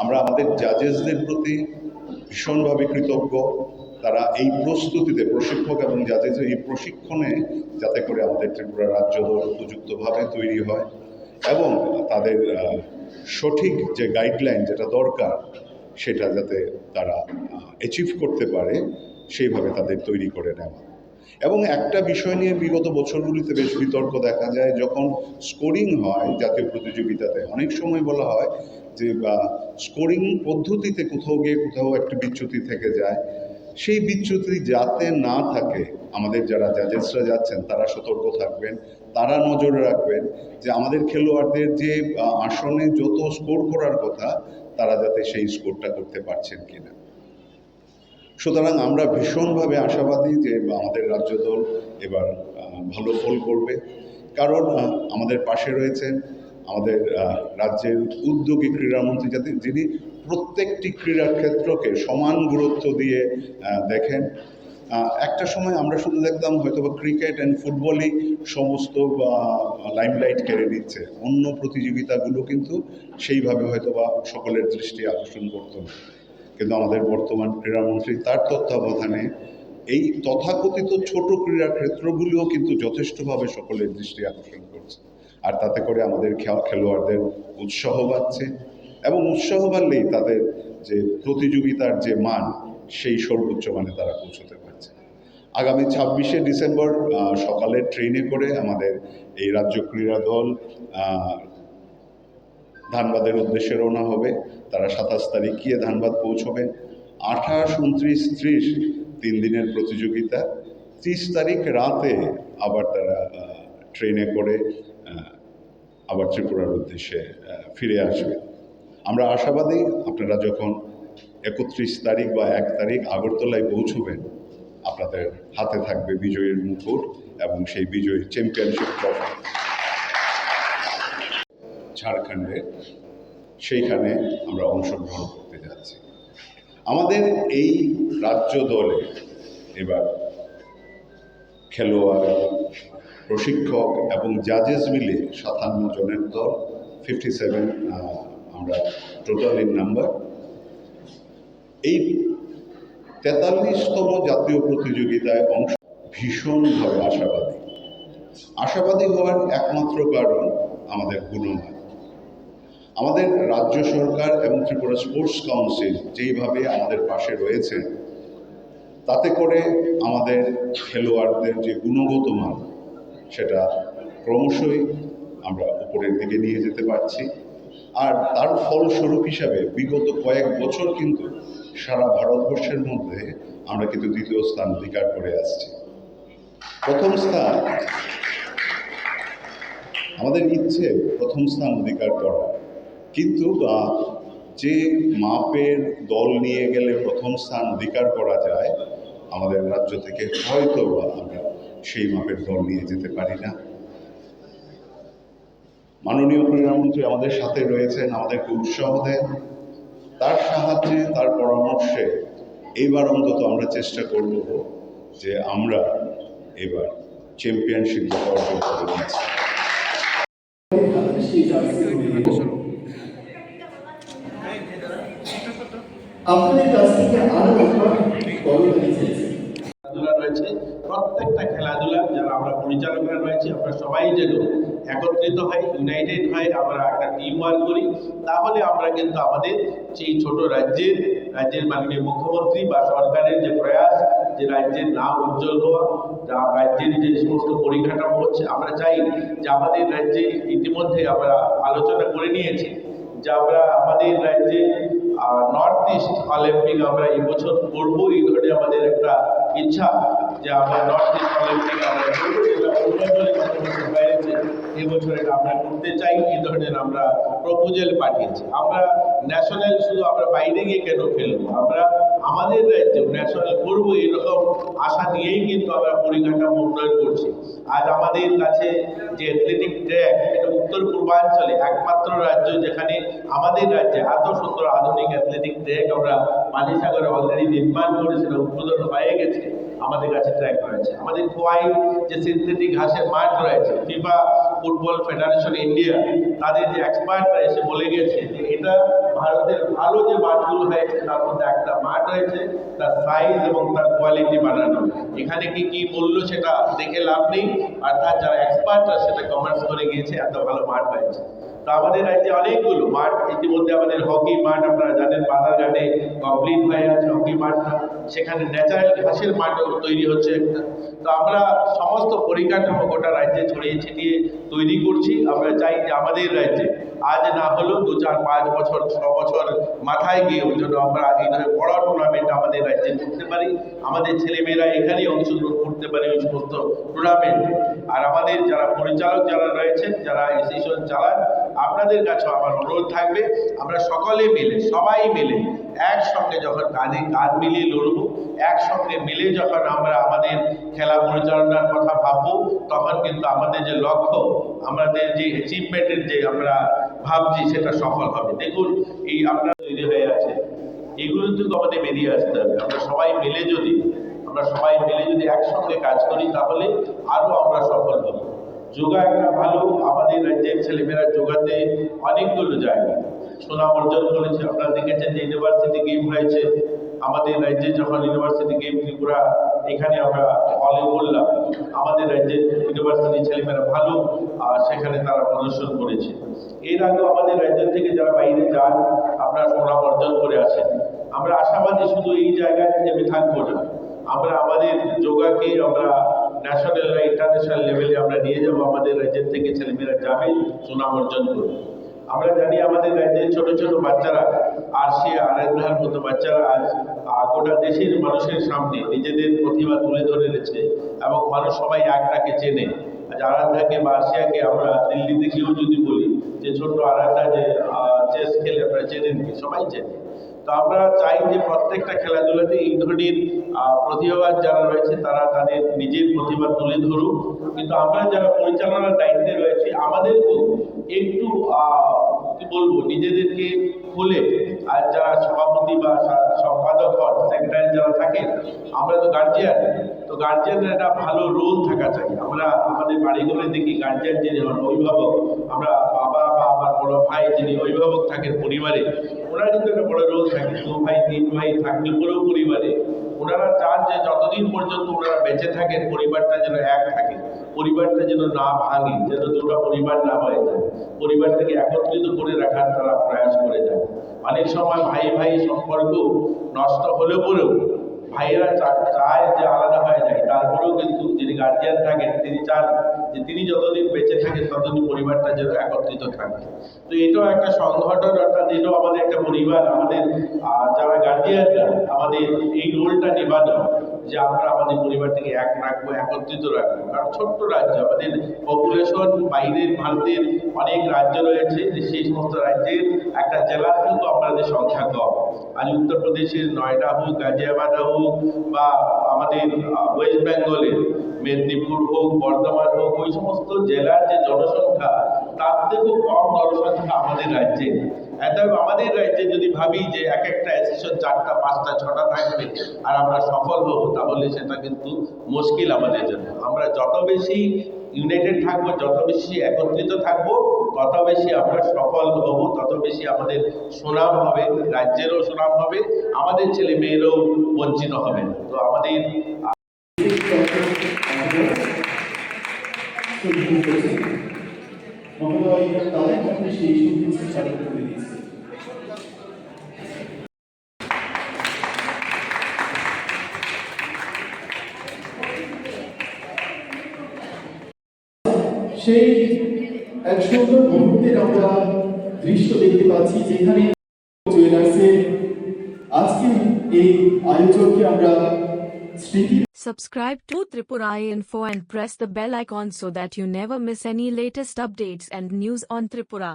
আমরা আমাদের জাজেসদের প্রতি ভীষণভাবে কৃতজ্ঞ। তারা এই প্রস্তুতিতে প্রশিক্ষক এবং জাজেসের এই প্রশিক্ষণে যাতে করে আমাদের ত্রিপুরা রাজ্য দল উপযুক্তভাবে তৈরি হয়। এবং তাদের সঠিক যে গাইডলাইন যেটা দরকার, সেটা যাতে তারা অ্যাচিভ করতে পারে, সেইভাবে তাদের তৈরি করে নেওয়া। এবং একটা বিষয় নিয়ে বিগত বছরগুলিতে বেশ বিতর্ক দেখা যায়, যখন স্কোরিং হয় জাতীয় প্রতিযোগিতাতে, অনেক সময় বলা হয় যে স্কোরিং পদ্ধতিতে কোথাও গিয়ে কোথাও একটা বিচ্যুতি থেকে যায়। সেই বিচ্যুতি যাতে না থাকে, আমাদের যারা জাজেসরা যাচ্ছেন, তারা সতর্ক থাকবেন, তারা নজরে রাখবেন যে আমাদের খেলোয়াড়দের যে আসনে যত স্কোর করার কথা, তারা যাতে সেই স্কোরটা করতে পারছেন কিনা। সুতরাং আমরা ভীষণভাবে আশাবাদী যে, আমাদের রাজ্য দল এবার ভালো ফল করবে। কারণ আমাদের পাশে রয়েছেন আমাদের রাজ্যের উদ্যোগী ক্রীড়ামন্ত্রী যাতে, যিনি প্রত্যেকটি ক্রীড়া ক্ষেত্রকে সমান গুরুত্ব দিয়ে দেখেন। একটা সময় আমরা শুধু দেখতাম হয়তো বা ক্রিকেট অ্যান্ড ফুটবলই সমস্ত লাইমলাইট কেড়ে নিচ্ছে। অন্য প্রতিযোগিতাগুলো কিন্তু সেইভাবে হয়তো বা সকলের দৃষ্টি আকর্ষণ করতো না। কিন্তু আমাদের বর্তমান ক্রীড়ামন্ত্রী তার তত্ত্বাবধানে এই তথাকথিত ছোট ক্রীড়া ক্ষেত্রগুলিও কিন্তু যথেষ্টভাবে সকলের দৃষ্টি আকর্ষণ করছে। আর তাতে করে আমাদের খেলোয়াড়দের উৎসাহ বাড়ছে। এবং উৎসাহ বাড়লেই তাদের যে প্রতিযোগিতার যে মান, সেই সর্বোচ্চ মানে তারা পৌঁছতে পারছে। আগামী ছাব্বিশে ডিসেম্বর সকালে ট্রেনে করে আমাদের এই রাজ্য ক্রীড়া দল ধানবাদের উদ্দেশ্যে রওনা হবে। তারা সাতাশ তারিখ গিয়ে ধানবাদ পৌঁছবেন আঠাশ, উনত্রিশ, ত্রিশ তিন দিনের প্রতিযোগিতা। ত্রিশ তারিখ রাতে আবার তারা ট্রেনে করে আবার ত্রিপুরার উদ্দেশ্যে ফিরে আসবে। আমরা আশাবাদী আপনারা যখন একত্রিশ তারিখ বা এক তারিখ আগরতলায় পৌঁছবেন, আপনাদের হাতে থাকবে বিজয়ীর মুকুট এবং সেই বিজয়ী চ্যাম্পিয়নশিপ ট্রফি ঝাড়খণ্ডে সেইখানে আমরা অংশগ্রহণ করতে যাচ্ছি। আমাদের এই রাজ্য দলে এবার খেলোয়াড়, প্রশিক্ষক এবং জাজেস মিলে সাতান্ন জনের দল ফিফটি সেভেন আমরা টোটাল ইন নাম্বার এই তেতাল্লিশতম জাতীয় প্রতিযোগিতায় অংশ ভীষণভাবে আশাবাদী। আশাবাদী হওয়ার একমাত্র কারণ আমাদের গুণমান। আমাদের রাজ্য সরকার এবং ত্রিপুরা স্পোর্টস কাউন্সিল যেইভাবে আমাদের পাশে রয়েছে তাতে করে আমাদের খেলোয়াড়দের যে গুণগত মান, সেটা ক্রমশই আমরা উপরের দিকে নিয়ে যেতে পারছি। আর তার ফলস্বরূপ হিসাবে বিগত কয়েক বছর কিন্তু সারা ভারতবর্ষের মধ্যে আমরা কিন্তু দ্বিতীয় স্থান অধিকার করে আসছি। প্রথম স্থান, আমাদের ইচ্ছে প্রথম স্থান অধিকার করা। কিন্তু যে মাপের দল নিয়ে গেলে প্রথম স্থান অধিকার করা যায়, আমাদের রাজ্য থেকে হয়তো আমরা সেই মাপের দল নিয়ে যেতে পারি না। মাননীয় ক্রীড়ামন্ত্রী আমাদের সাথে রয়েছেন আমাদেরকে উৎসাহ দেন। তার সাহায্যে, তার পরামর্শে এইবার অন্তত আমরা চেষ্টা করব যে আমরা এবার চ্যাম্পিয়নশিপ অর্জন করে আপনাদের কাছ থেকে আরও একবার খেলাধুলা রয়েছে। প্রত্যেকটা খেলাধুলা যারা আমরা পরিচালকরা রয়েছে, আমরা সবাই যেন একত্রিত হয় ইউনাইটেড হয় আমরা একটা টিম ওয়ার্ক করি। তাহলে আমরা কিন্তু আমাদের সেই ছোট রাজ্যের রাজ্যের মাননীয় মুখ্যমন্ত্রী বা সরকারের যে প্রয়াস, যে রাজ্যের নাম উজ্জ্বল হওয়া রাজ্যের যে সমস্ত পরিকাঠামো হচ্ছে, আমরা চাই যে আমাদের রাজ্যে ইতিমধ্যে আমরা আলোচনা করে নিয়েছি যে আমরা আমাদের রাজ্যে নর্থ ইস্ট অলিম্পিক আমরা এবছর বছর করব। এই ধরনের আমাদের একটা ইচ্ছা যে আমরা নর্থ ইস্ট অলিম্পিক আমরা করতে চাই, এই ধরনের আমরা প্রপোজাল পাঠিয়েছি। আমরা ন্যাশনাল শুধু আমরা বাইরে গিয়ে কেন খেলব? আমরা আমাদের রাজ্যে ন্যাশনাল করব এরকম আশা নিয়েই কিন্তু আমরা পরিকাঠামো উন্নয়ন করছি। আজ আমাদের কাছে যে অ্যাথলেটিক ট্র্যাক উত্তর পূর্বাঞ্চলে একমাত্র রাজ্য যেখানে আমাদের রাজ্যে এত সুন্দর আধুনিক অ্যাথলেটিক ট্র্যাক আমরা মালিসাগরে অলরেডি নির্মাণ করেছি উদ্বোধন হয়ে গেছে, আমাদের কাছে ট্র্যাক রয়েছে। আমাদের খোয়াই যে সিনথেটিক ঘাসের মাঠ রয়েছে ফিফা ফুটবল ফেডারেশন ইন্ডিয়া তাদের যে এক্সপার্টরা এসে বলে গেছে যে এটা ভারতের ভালো যে মাঠগুলো হয়েছে, তার মধ্যে একটা মাঠ হয়েছে, তার সাইজ এবং তার কোয়ালিটি বানানো এখানে কি কি মূল্য সেটা দেখে লাভ নেই অর্থাৎ যারা এক্সপার্টরা সেটা কমার্স করে গিয়েছে, এত ভালো মাঠ হয়েছে। তো আমাদের রাজ্যে অনেকগুলো মাঠ, ইতিমধ্যে আমাদের হকি মাঠ আপনারা জানেন, বাজারঘাটে কমপ্লিট হয়ে আছে হকি মাঠটা। সেখানে ন্যাচারাল ঘাসের মাঠও তৈরি হচ্ছে একটা। তো আমরা সমস্ত পরিকাঠামো গোটা রাজ্যে ছড়িয়ে ছিটিয়ে তৈরি করছি। আমরা চাই যে আমাদের রাজ্যে আজ না হলেও দু চার পাঁচ বছর, ছ বছর মাথায় গিয়ে ওই জন্য আমরা এই ধরনের বড় টুর্নামেন্ট আমাদের রাজ্যে করতে পারি। আমাদের ছেলেমেয়েরা এখানেই অংশগ্রহণ করতে পারে ওই সমস্ত টুর্নামেন্টে আর আমাদের যারা পরিচালক যারা রয়েছেন, যারা এসিশন চালান, আপনাদের কাছেও আমার অনুরোধ থাকবে, আমরা সকলে মিলে, সবাই মিলে একসঙ্গে যখন কাঁধে কাঁধ মিলিয়ে লড়বো, একসঙ্গে মিলে যখন আমরা আমাদের খেলা পরিচালনার কথা ভাববো, তখন কিন্তু আমাদের যে লক্ষ্য, আমাদের যে অ্যাচিভমেন্টের যে আমরা ভাবছি, সেটা সফল হবে। দেখুন, এই আপনার তৈরি হয়ে আছে। এগুলো কিন্তু আমাদের বেরিয়ে আসতে হবে। আমরা সবাই মিলে যদি আমরা সবাই মিলে যদি একসঙ্গে কাজ করি তাহলে আরও আমরা সফল হব। যোগা একটা ভালো আমাদের রাজ্যের ছেলেমেয়েরা যোগাতে অনেকগুলো জায়গা সুনাম অর্জন করেছে আপনারা দেখেছেন যে ইউনিভার্সিটি গেম হয়েছে। আমাদের রাজ্যে যখন ইউনিভার্সিটি গেম ত্রিপুরা এখানে আমরা অলে বললাম আমাদের রাজ্যের ইউনিভার্সিটি ছেলেমেয়েরা ভালো আহ, সেখানে তারা প্রদর্শন করেছে। এর আগেও আমাদের রাজ্য থেকে যারা বাইরে যান আপনারা সুনাম অর্জন করে আসেন। আমরা আশাবাদী শুধু এই জায়গায় থেমে থাকব না। আমরা আমাদের যোগাকে আমরা ন্যাশনাল বা ইন্টারন্যাশনাল লেভেলে আমরা নিয়ে যাব। আমাদের রাজ্যের থেকে ছেলেমেয়েরা যাবে, সুনাম অর্জন করবে। আমরা জানি আমাদের রাজ্যের ছোট ছোট বাচ্চারা আর সে আরাধ্যার মতো বাচ্চারা আজ গোটা দেশের মানুষের সামনে নিজেদের প্রতিভা তুলে ধরে রয়েছে এবং মানুষ সবাই একটাকে চেনে। আজ আরাধ্যাকে বা আমরা দিল্লিতে গিয়েও যদি বলি, যে ছোট আরাধ্যা যে চেস খেলে আপনারা চেনেন কি? সবাই চেনে। তো আমরা চাই যে প্রত্যেকটা খেলাধুলাতে এই ধরনের প্রতিভাবাদ যারা রয়েছে তারা তাদের নিজের প্রতিভা তুলে ধরুক। কিন্তু আমরা যারা পরিচালনার দায়িত্বে রয়েছি, আমাদেরকেও একটু কি বলব, নিজেদেরকে খুলে আর যারা সভাপতি বা সম্পাদক হন সেক্রেটারি যারা থাকেন, আমরা তো গার্জিয়ান তো গার্জিয়ানের একটা ভালো রোল থাকা চাই। আমরা আমাদের বাড়িঘরে দেখি গার্জিয়ান যিনি হন, অভিভাবক। আমরা বাবা বা আমার বড় ভাই যিনি অভিভাবক থাকেন পরিবারে, ওনার কিন্তু একটা বড় রোল থাকে। দু ভাই, তিন ভাই থাকলে পুরো পরিবারে। ওনারা চান যে যতদিন পর্যন্ত ওনারা বেঁচে থাকেন, পরিবারটা যেন এক থাকে। পরিবারটা যেন না ভাঙে, যেন দুটো পরিবার না হয়ে যায়। পরিবারটাকে একত্রিত করে রাখার তারা প্রয়াস করে যায়। অনেক সময় ভাই ভাই সম্পর্ক নষ্ট হলে পরেও ভাইয়েরা চায় যে আলাদা হয়ে যায়। তারপরেও কিন্তু যিনি গার্জিয়ান থাকেন, তিনি চান যে তিনি যতদিন বেঁচে থাকেন ততদিন পরিবারটা যেন একত্রিত থাকে। তো এটাও একটা সংগঠন, অর্থাৎ এটাও আমাদের একটা পরিবার, আমাদের যারা গার্জিয়ানরা আমাদের এই রোলটা নেবানো যে আমরা আমাদের পরিবারটাকে এক রাখব, একত্রিত রাখব। কারণ ছোট্ট রাজ্য, আমাদের পপুলেশন বাইরের ভারতের অনেক রাজ্য রয়েছে, যে সেই সমস্ত রাজ্যের একটা জেলার কিন্তু আমাদের সংখ্যা কম। আজ উত্তরপ্রদেশের নয়ডা হোক, গাজিয়াবাদ হোক, বা আমাদের ওয়েস্ট বেঙ্গলের মেদিনীপুর হোক, বর্ধমান হোক, ওই সমস্ত জেলার যে জনসংখ্যা, তার থেকেও কম জনসংখ্যা আমাদের রাজ্যে। এত আমাদের রাজ্যে যদি ভাবি যে এক একটা অ্যাসোসিয়েশন চারটা, পাঁচটা, ছটা থাকবে, আর আমরা সফল হব, তাহলে সেটা কিন্তু মুশকিল আমাদের জন্য। আমরা যত বেশি ইউনাইটেড থাকব, যত বেশি একত্রিত থাকব, তত বেশি আমরা সফল হব, তত বেশি আমাদের সুনাম হবে, রাজ্যেরও সুনাম হবে, আমাদের ছেলে মেয়েরাও বঞ্চিত হবে। তো আমাদের সেই করে দিয়েছে সেই এক সুন্দর মুহূর্তের আমরা দৃশ্য দেখতে পাচ্ছি যেখানে জুয়েলার্সের আজকে এই আয়োজনকে আমরা স্মৃতি Subscribe to Tripura Info and press the bell icon so that you never miss any latest updates and news on Tripura.